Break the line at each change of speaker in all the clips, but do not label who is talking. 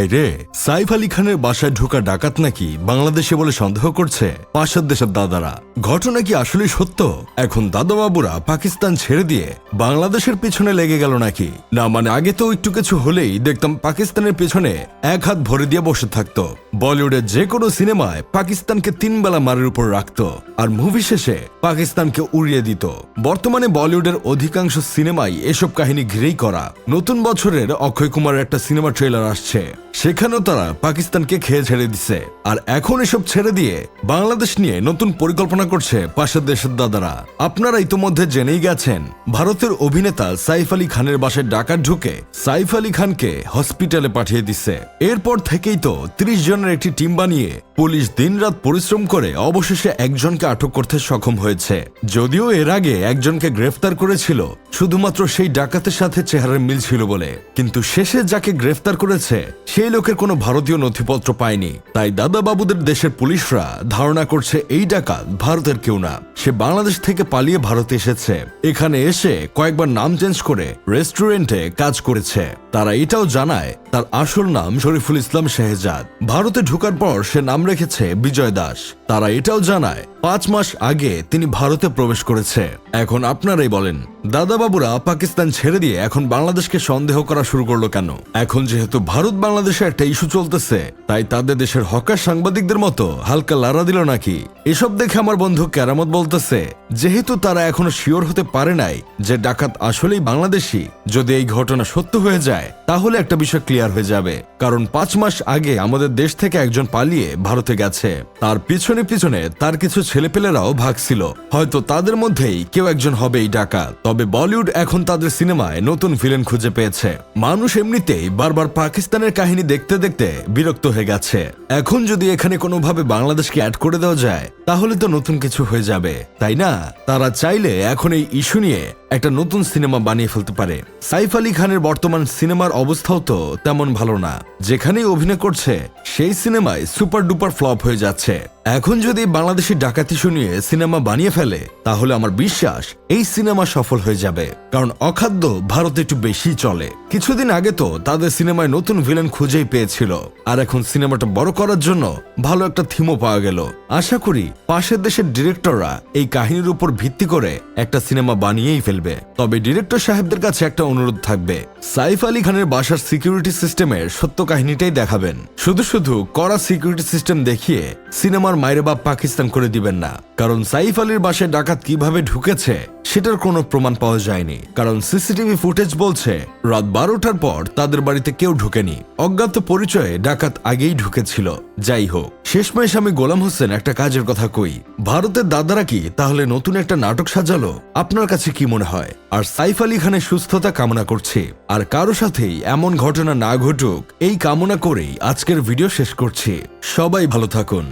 ভাইরে সাইফ আলী খানের বাসায় ঢোকা ডাকাত নাকি বাংলাদেশে বলে সন্দেহ করছে? পাশের দেশের দাদারা, ঘটনা কি আসলে সত্য? এখন দাদাবাবুরা পাকিস্তান ছেড়ে দিয়ে বাংলাদেশের পিছনে লেগে গেল নাকি? না মানে আগে তো একটু কিছু হলেই দেখতাম পাকিস্তানের পেছনে এক হাত ভরে দিয়ে বসে থাকতো। বলিউডের যে কোনো সিনেমায় পাকিস্তানকে তিন বেলা মারের উপর রাখত আর মুভি শেষে পাকিস্তানকে উড়িয়ে দিত। বর্তমানে বলিউডের অধিকাংশ সিনেমাই এসব কাহিনী ঘিরেই করা। নতুন বছরের অক্ষয় কুমারের একটা সিনেমা ট্রেলার আসছে। সেখানেও তারা পাকিস্তানকে খেয়ে ছেড়ে দিছে। আর এখন এসব ছেড়ে দিয়ে বাংলাদেশ নিয়ে নতুন পরিকল্পনা করছে পাশের দেশের দাদারা। আপনারা ইতোমধ্যে জেনেই গেছেন, ভারতের অভিনেতা সাইফ আলী খানের বাসায় ডাকাত ঢুকে সাইফ আলী খানকে হসপিটালে পাঠিয়ে দিছে। এরপর থেকেই তো ত্রিশ জনের একটি টিম বানিয়ে পুলিশ দিনরাত পরিশ্রম করে অবশেষে একজনকে আটক করতে সক্ষম হয়েছে। যদিও এর আগে একজনকে গ্রেফতার করেছিল, শুধুমাত্র সেই ডাকাতের সাথে চেহারার মিল ছিল বলে। কিন্তু শেষে যাকে গ্রেফতার করেছে সেই লোকের কোনো ভারতীয় নথিপত্র পায়নি। তাই দাদাবাবুদের দেশের পুলিশরা ধারণা করছে এই ডাকাত ভারতের কেউ না। সে বাংলাদেশ থেকে পালিয়ে ভারতে এসেছে। এখানে এসে কয়েকবার নাম চেঞ্জ করে রেস্টুরেন্টে কাজ করেছে। তারা এটাও জানায়, তার আসল নাম শরীফুল ইসলাম শেহজাদ। ভারতে ঢোকার পর সে নাম রেখেছে বিজয় দাস। তারা এটাও জানায়, পাঁচ মাস আগে তিনি ভারতে প্রবেশ করেছে। এখন আপনারাই বলেন, দাদাবাবুরা পাকিস্তান ছেড়ে দিয়ে এখন বাংলাদেশকে সন্দেহ করা শুরু করল কেন? এখন যেহেতু ভারত বাংলাদেশে একটা ইস্যু চলতেছে, তাই তাদের দেশের হকার সাংবাদিকদের মতো হালকা লারা দিল নাকি? এসব দেখে আমার বন্ধু কেরামত বলতেছে, যেহেতু তারা এখনও শিওর হতে পারে নাই যে ডাকাত আসলেই বাংলাদেশি, যদি এই ঘটনা সত্য হয়ে যায় তাহলে একটা বিষয় ক্লিয়ার হয়ে যাবে। কারণ পাঁচ মাস আগে আমাদের দেশ থেকে একজন পালিয়ে ভারতে গেছে। তার পিছনে পিছনে তার কিছু ছেলেপেলেরাও ভাগছিল হয়তো তাদের মধ্যেই কেউ একজন হবে এই ডাকাত। তবে বলিউড এখন তাদের সিনেমায় নতুন ভিলেন খুঁজে পেয়েছে। মানুষ এমনিতেই বারবার পাকিস্তানের কাহিনী দেখতে দেখতে বিরক্ত হয়ে গেছে। এখন যদি এখানে কোনোভাবে বাংলাদেশকে অ্যাড করে দেওয়া যায়, তাহলে তো নতুন কিছু হয়ে যাবে। তাই না? তারা চাইলে এখন এই ইস্যু নিয়ে একটা নতুন সিনেমা বানিয়ে ফেলতে পারে। সাইফ আলী খানের বর্তমান সিনেমার অবস্থাও তো তেমন ভালো না। যেখানেই অভিনয় করছে, সেই সিনেমায় সুপার ডুপার ফ্লপ হয়ে যাচ্ছে। এখন যদি বাংলাদেশি ডাকাতি শুনিয়ে সিনেমা বানিয়ে ফেলে, তাহলে আমার বিশ্বাস এই সিনেমা সফল হয়ে যাবে। কারণ অখাদ্য ভারতে একটু বেশি চলে। কিছুদিন আগে তো তাদের সিনেমায় নতুন ভিলেন খুঁজেই পেয়েছিল। আর এখন সিনেমাটা বড় করার জন্য ভালো একটা থিমও পাওয়া গেল। আশা করি পাশের দেশের ডিরেক্টররা এই কাহিনীর উপর ভিত্তি করে একটা সিনেমা বানিয়েই ফেলবে। তবে ডিরেক্টর সাহেবদের কাছে একটা অনুরোধ থাকবে। সাইফ আলী খানের বাসার সিকিউরিটি সিস্টেমের সত্য কাহিনীটাই দেখাবেন। শুধু শুধু কড়া সিকিউরিটি সিস্টেম দেখিয়ে সিনেমার মায়ের বাপ পাকিস্তান করে দিবেন না। কারণ সাইফ আলীর বাসায় ডাকাত কীভাবে ঢুকেছে, সেটার কোনো প্রমাণ পাওয়া যায়নি। কারণ সিসিটিভি ফুটেজ বলছে, রাত বারোটার পর তাদের বাড়িতে কেউ ঢুকেনি। অজ্ঞাত পরিচয়ে ডাকাত আগেই ঢুকেছিল। যাই হোক, শেষমেশ আমি গোলাম হোসেন একটা কাজের কথা কই। ভারতের দাদারা কি তাহলে নতুন একটা নাটক সাজালো? আপনার কাছে কি মনে হয়? আর সাইফ আলী খানের সুস্থতা কামনা করছি। আর কারও সাথেই এমন ঘটনা না ঘটুক, এই কামনা করেই আজকের ভিডিও শেষ করছি। সবাই ভালো থাকুন।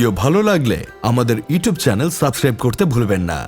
ভিডিও ভালো লাগলে আমাদের ইউটিউব চ্যানেল সাবস্ক্রাইব করতে ভুলবেন না।